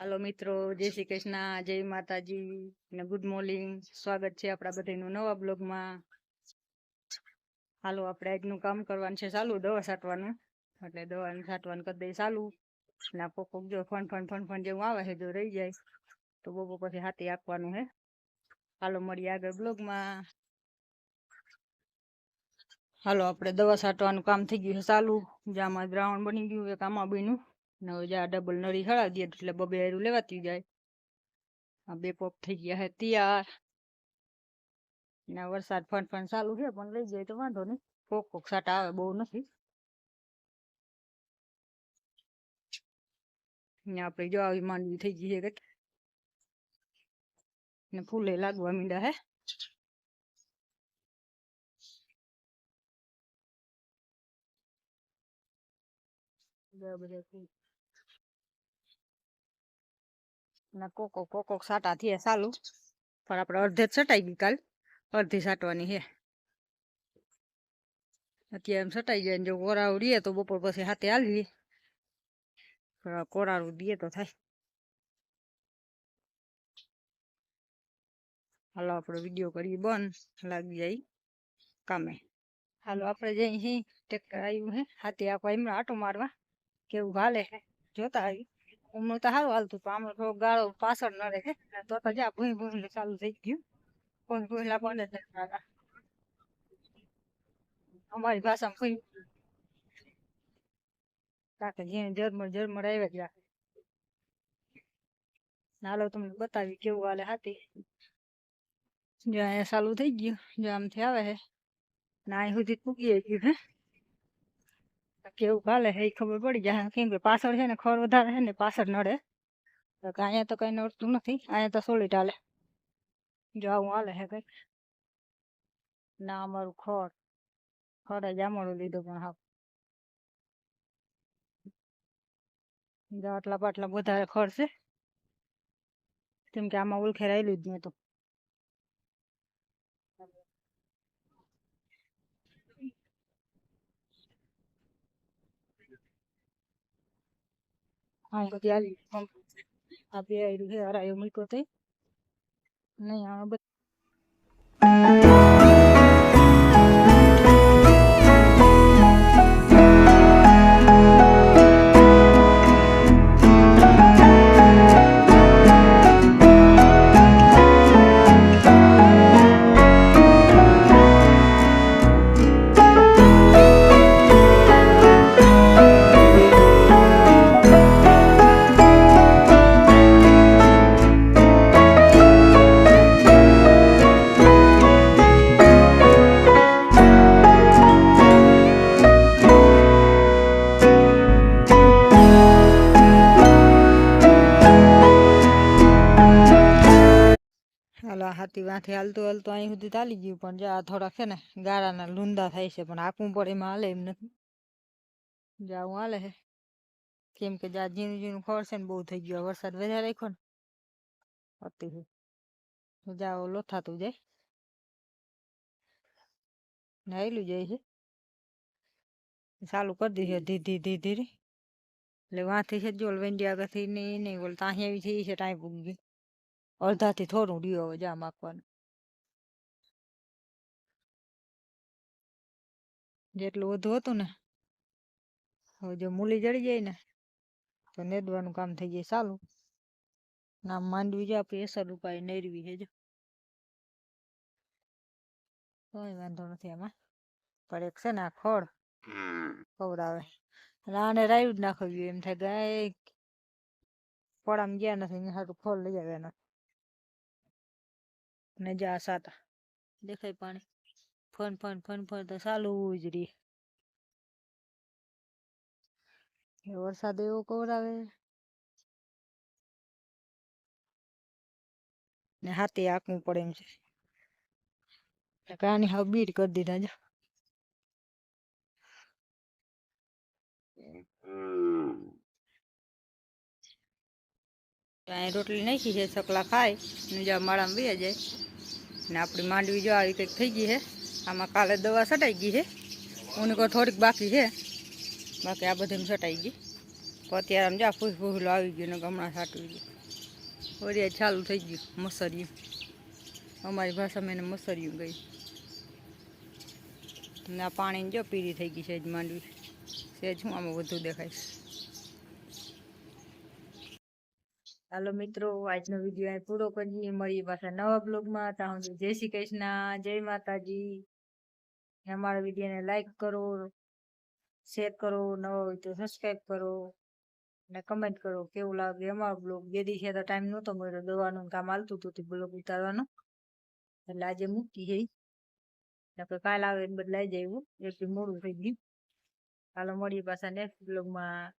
હાલો મિત્રો જય શ્રી કૃષ્ણ, જય માતાજી ને ગુડ મોર્નિંગ. સ્વાગત છે આપણા બધાનું નવા બ્લોગમાં. હાલો, આપણે આજનું કામ કરવાનું છે ચાલુ, દવા છાંટવાનું. એટલે દવા છાંટવાનું કરી દઈએ ચાલુ. ને આ કોક જો ફણ ફણ ફણ ફણ જેવું આવે છે, જો રહી જાય, તો બપોર પછી હાથી આપવાનું હે. હાલો, મળીએ આગળ બ્લોગમાં. હાલો, આપણે દવા છાંટવાનું કામ થઈ ગયું છે ચાલુ. જામાં દ્રાવણ બની ગયું એક આમાં બીનું ને હવે ડબલ નળી હળાવી દે એટલે બબે હારું લેવાતી જાય. આ બે પોપ થઈ ગયા હે તૈયાર. ને વરસાદ ફન ફન ચાલુ છે, પણ લઈ જાય તો વાંધો નહીં. કોક કોક સાટા આવે, બહુ નથી. ને આપણે જો આવી માંડવી થઈ ગઈ છે ને ફૂલે લાગવા મીંડા હે. બધા બધા ફૂલ ના કોકો કોકો સાટા થયા ચાલુ પણ આપણે અડધે જ સટાઈ ગઈ કાલ. અડધી સાટવાની છે અત્યારે એમ સટાઈ જાય ને જો કોરાવું દઈએ તો બપોર પછી હાથે હાલવી કોરારું દઈએ તો થાય. હાલો આપણે વીડિયો કરીએ બંધ. લાગી જાય કામે. હાલો આપણે જઈ છીએ ટ્રેક્ટર આવ્યું હે. હાથી આપવા એમણે આટો મારવા. કેવું હાલે? છે જોતા આવી. ઉમર તો સારું હાલતું પણ આમાં થોડો ગાળો પાછળ ન રહે. તો તો જા, ભૂઈ ભૂઈ ચાલુ થઈ ગયું. કોઈ ભૂઈલા પણ જ અમારી ભાષામાં ભૂઈ કાકે જેને જરમર જરમર આવ્યા જ રાખે. તમને બતાવી કેવું હાલે હતી જો અહીંયા ચાલુ થઈ ગયું. જો આમથી આવે છે ને અહીં સુધી પૂગી ગયું, હે. કેવું છે એ ખબર પડી જાય. કેમ કે પાછળ છે ને ખર વધારે છે ને પાછળ નડે. તો અહીંયા તો કઈ નડતું નથી. અહીંયા તો સોલિટ હાલે જો આવું હાલે હે કઈ. ના, અમારું ખર. ખરે જામણું લીધું પણ હા આટલા પાટલા વધારે ખર છે. કેમ કે આમાં ઉલખેર આવેલું જ નહોતું હા બધી આવી આ બે આયરું છે હરાયો મૂક્યો તે નહીં આ હાથી વાંથી હાલતું હાલતું અહીં સુધી ચાલી ગયું. પણ જે આ થોડાક છે ને ગાળાના લૂંદા થાય છે, પણ હાંકવું પડે એમાં હાલે એમ નથી. જાવું હાલે છે કેમ કે જ્યાં ઝીણું ઝીણું ખબર છે ને બહુ થઈ ગયું. વરસાદ વધારે રાખ્યો ને. અતિ જાઓ લોથાતું જાય. ને હાલ્યું જાય છે ચાલુ કરી દીધી ધીરે ધીરે ધીરે એટલે વાંથી છે જો વેંડી આગળથી નહીં નહીં બોલતા ત્યાં આવી છે ટાઈમ પૂગી ગઈ અડધાથી થોડું રહ્યું હવે જા માખવાનું જેટલું વધુ હતું ને, હવે જો મૂલી જડી જાય ને, તો નેદવાનું કામ થઈ જાય સારું નામ માંડવી જો આપણી અસર ઉપાય નેરવી છે જો. કોઈ વાંધો નથી એમાં પણ એક છે ને આ ખોળ ખવડાવે. રાણે રાયું જ નાખવ્યું એમ થાય, ગાય પડામ ગયા નથી સારું ખોળ લઈ આવે એના ને જા સાતા. દેખાય પાણી. ફન ફન ફન ફન તો ચાલુ જ રહે. વરસાદ એવો કવરાવે ને હાથે આંકવું પડે એમ છે. કાની હાવ બીટ કરી દીધા જો. રોટલી નાખી છે સકલા ખાય ને જ્યાં માળામાં બે જાય. ને આપણી માંડવી જો આવી કંઈક થઈ ગઈ છે, આમાં કાલે દવા છટાઈ ગઈ છે ઉનકો થોડીક બાકી છે. બાકી આ બધી છટાઈ ગઈ. તો અત્યારે આમ જા ફૂસ ફૂસલો આવી ગયો ને હમણાં સાટવી ગયું. વરિયા ચાલુ થઈ ગયું મસરિયું. અમારી ભાષામાં એને મસરિયું ગઈ ને આ પાણીની જો પીળી થઈ ગઈ છે જ માંડવી. સેજ હું આમાં વધુ દેખાય છે હાલો મિત્રો, આજનો વીડિયો અહીં પૂરો કરીએ. મળીએ પાછા નવા બ્લોગમાં ત્યાં સુધી જય શ્રી કૃષ્ણ, જય માતાજી. અમારા વિડીયોને લાઈક કરો શેર કરો, નવો હોય તો સબસ્ક્રાઈબ કરો અને કમેન્ટ કરો કેવું લાગે અમારો બ્લોગ બે દિવસે તો ટાઈમ નહોતો મળ્યો, દવાનું કામ હાલતું હતું બ્લોગ ઉતારવાનું. એટલે આજે મૂકી છે આપણે કાલ આવે બદલાઈ જાય એવું એટલે મોડું થઈ ગયું. હાલો મળીએ પાછા નેક્સ્ટ બ્લોગમાં